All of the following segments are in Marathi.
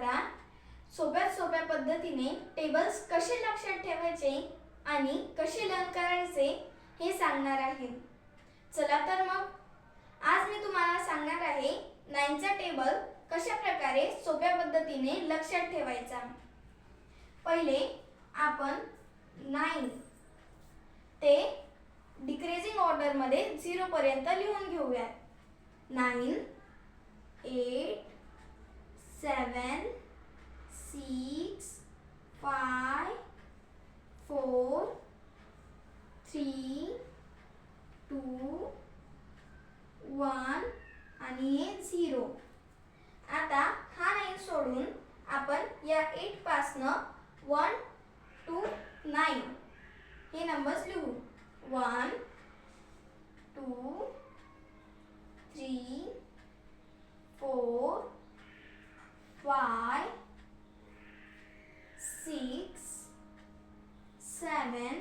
सोप्या सोप्या पद्धतीने टेबल्स कसे लक्षात ठेवायचे आणि कसे लर्न करायचे हे सांगणार आहे. चला तर मग आज मी तुम्हाला सांगणार आहे नाईनचा टेबल कशा प्रकारे सोप्या पद्धतीने लक्षात ठेवायचा. पहिले आपण नाईन ते डिक्रेझिंग ऑर्डरमध्ये झिरोपर्यंत लिहून घेऊयात. Nine eight seven six five four three two one आणि हे झिरो. आता हा नाईन सोडून आपण या एट पासनं वन टू नाईन हे नंबर्स लिहू. One two three four five six seven,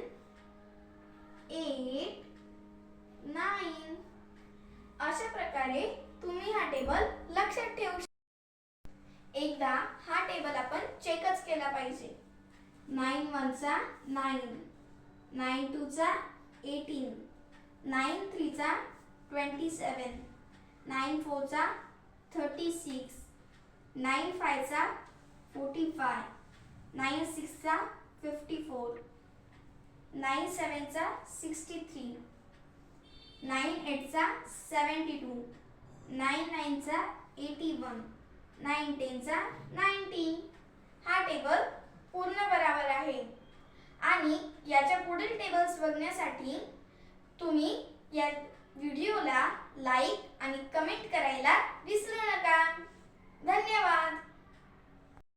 eight, nine अशा प्रकारे तुम्ही हा टेबल लक्षात ठेवू शकता एकदा हा टेबल आपण चेकच केला पाहिजे. नाईन वनचा नाईन नाईन टूचा एटीन नाईन थ्रीचा ट्वेंटी सेवन नाईन फोरचा थर्टी सिक्स नाईन फायचा फोर्टी फाय नाईन सिक्सचा फिफ्टी फोर नाईन सेवनचा सिक्स्टी थ्री नाईन एटचा सेवन्टी टू नाईन नाईनचा एटी वन नाईन टेनचा नाईन्टी हा टेबल पूर्ण बराबर आहे. आणि याच्या पुढील टेबल्स बघण्यासाठी तुम्ही या व्हिडिओला लाईक आणि कमेंट करायला विसरू